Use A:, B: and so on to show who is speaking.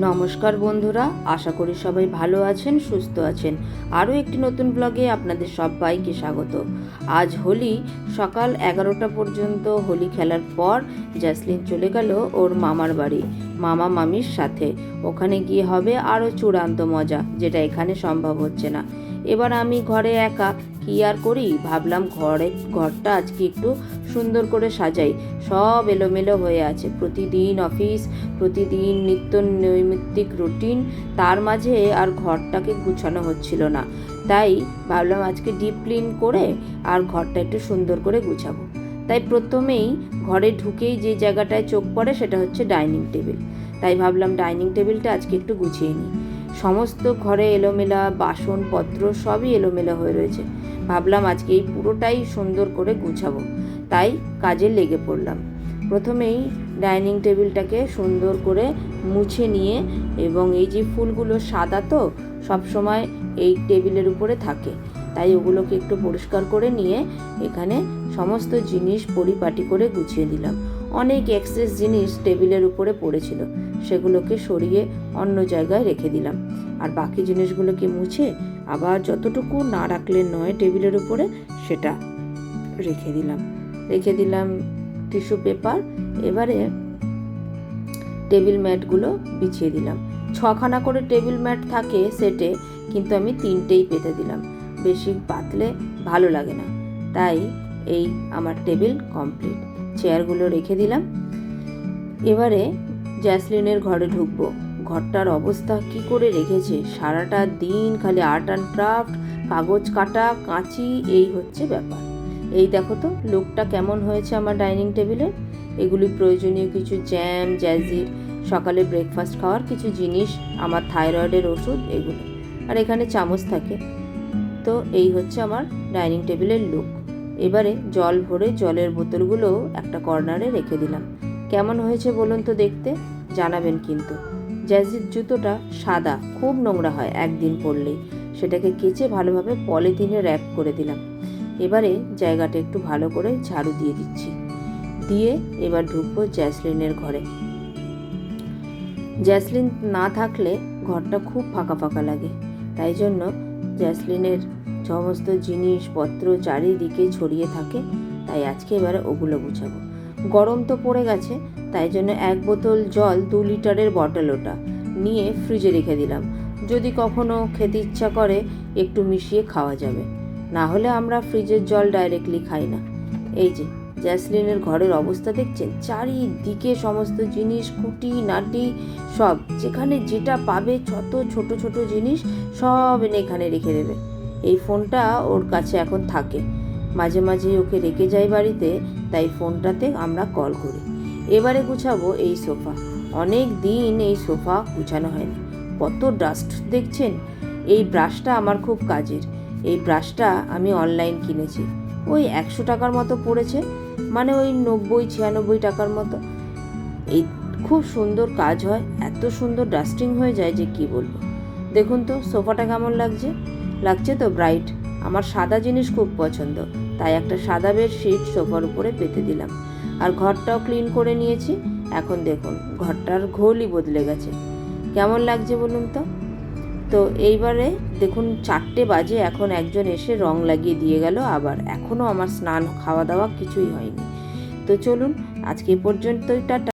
A: নমস্কার বন্ধুরা, আশা করি সবাই ভালো আছেন, সুস্থ আছেন। আরও একটি নতুন ব্লগে আপনাদের সবাইকে স্বাগত। আজ হোলি, সকাল এগারোটা পর্যন্ত হোলি খেলার পর জ্যাসলিন চলে গেল ওর মামার বাড়ি, মামা মামির সাথে। ওখানে গিয়ে হবে আরও চূড়ান্ত মজা, যেটা এখানে সম্ভব হচ্ছে না। এবার আমি ঘরে একা, কি আর করি? ভাবলাম ঘরে, ঘরটা আজকে একটু সুন্দর করে সাজাই। সব এলোমেলো হয়ে আছে। প্রতিদিন অফিস, প্রতিদিন নিত্য নৈমিত্তিক রুটিন। তার মাঝে আর ঘরটাকে গুছানো হচ্ছিল না। তাই ভাবলাম আজকে ডিপ ক্লিন করে আর ঘরটা একটু সুন্দর করে গুছাবো। তাই প্রথমেই ঘরে ঢুকেই যে জায়গাটায় চোখ পড়ে সেটা হচ্ছে ডাইনিং টেবিল। তাই ভাবলাম ডাইনিং টেবিলটা আজকে একটু গুছিয়ে নিই। সমস্ত ঘরে এলোমেলা, বাসনপত্র সবই এলোমেলা হয়ে রয়েছে। ভাবলাম আজকে এই পুরোটাই সুন্দর করে গুছাবো। তাই কাজে লেগে পড়লাম। প্রথমেই ডাইনিং টেবিলটাকে সুন্দর করে মুছে নিয়ে এবং এই যে ফুলগুলো সাদা তো সবসময় এই টেবিলের উপরে থাকে। তাই ওগুলোকে একটু পরিষ্কার করে নিয়ে এখানে সমস্ত জিনিস পরিপাটি করে গুছিয়ে দিলাম অনেক এক্সেস জিনিস টেবিলের উপরে পড়েছিল, সেগুলোকে সরিয়ে অন্য জায়গায় রেখে দিলাম। আর বাকি জিনিসগুলোকে মুছে আবার যতটুকু না রাখলে নয় টেবিলের উপরে, সেটা রেখে দিলাম। রেখে দিলাম টিস্যু পেপার। এবারে টেবিল ম্যাটগুলো বিছিয়ে দিলাম। ছখানা করে টেবিল ম্যাট থাকে সেটে, কিন্তু আমি তিনটেই পেতে দিলাম। বেশি পাতলে ভালো লাগে না। তাই এই আমার টেবিল কমপ্লিট। চেয়ারগুলো রেখে দিলাম। এবারে জ্যাসলিনের ঘরে ঢুকবো। ঘরটার অবস্থা কি করে রেখেছে? সারাটা দিন খালি আর্ট অ্যান্ড ক্রাফট, কাগজ কাটা, কাঁচি, এই হচ্ছে ব্যাপার। এই দেখো তো, লুকটা কেমন হয়েছে আমার ডাইনিং টেবিলে? এগুলি প্রয়োজনীয় কিছু জ্যাম, জ্যাজির, সকালে ব্রেকফাস্ট খাওয়ার কিছু জিনিস, আমার থাইরয়েডের ওষুধ, এগুলো। আর এখানে চামচ থাকে। তো এই হচ্ছে আমার ডাইনিং টেবিলের লুক এবারে জল ভরে জলের বোতলগুলো একটা কর্নারে রেখে দিলাম। কেমন হয়েছে বলুন তো দেখতে? জানাবেন কিন্তু। জ্যাজির জুতোটা সাদা, খুব নোংরা হয় একদিন পরলেই। সেটাকে কেচে ভালোভাবে পলিথিনে র্যাপ করে দিলাম। এবারে জায়গাটা একটু ভালো করে ঝাড়ু দিয়ে দিচ্ছি। দিয়ে এবার ঢুকবো জ্যাসলিনের ঘরে। জ্যাসলিন না থাকলে ঘরটা খুব ফাঁকা ফাঁকা লাগে। তাই জন্য জ্যাসলিনের সমস্ত জিনিসপত্র চারিদিকে ছড়িয়ে থাকে। তাই আজকে এবারে ওগুলো গুছাবো। গরম তো পড়ে গেছে, তাই জন্য এক বোতল জল দু লিটারের বটল ওটা নিয়ে ফ্রিজে রেখে দিলাম। যদি কখনো খেতে ইচ্ছা করে, একটু মিশিয়ে খাওয়া যাবে। না হলে আমরা ফ্রিজের জল ডাইরেক্টলি খাই না। এই যে, জ্যাসলিনের ঘরের অবস্থা দেখছেন? চারিদিকে সমস্ত জিনিস কুটি নাটি সব, যেখানে যেটা পাবে, যত ছোট ছোট জিনিস সব এনে এখানে রেখে দেবে। এই ফোনটা ওর কাছে এখন থাকে। মাঝে মাঝে ওকে রেখে যাই বাড়িতে, তাই ফোনটাতে আমরা কল করি। এবারে গুছাবো এই সোফা। অনেক দিন এই সোফা গুছানো হয়নি। কত ডাস্ট দেখছেন? এই ব্রাশটা আমার খুব কাজের। এই ব্রাশটা আমি অনলাইন কিনেছি। ওই একশো টাকার মতো পড়েছে মানে ওই নব্বই, ছিয়ানব্বই টাকার মতো। এই খুব সুন্দর কাজ হয়, এত সুন্দর ডাস্টিং হয়ে যায় যে কি বলব। দেখুন তো, সোফাটা কেমন লাগছে? লাগছে তো ব্রাইট আমার সাদা জিনিস খুব পছন্দ, তাই একটা সাদা বেডশিট সোফার উপরে পেতে দিলাম। আর ঘরটাও ক্লিন করে নিয়েছি। এখন দেখুন, ঘরটার ঘোলই বদলে গেছে। কেমন লাগছে বলুন তো? তো এইবারে দেখুন চারটে বাজে, এখন একজন এসে রং লাগিয়ে দিয়ে গেল আবার। এখনও আমার স্নান, খাওয়া দাওয়া কিছুই হয়নি। তো চলুন, আজকে পর্যন্ত পর্যন্তই, টাটা।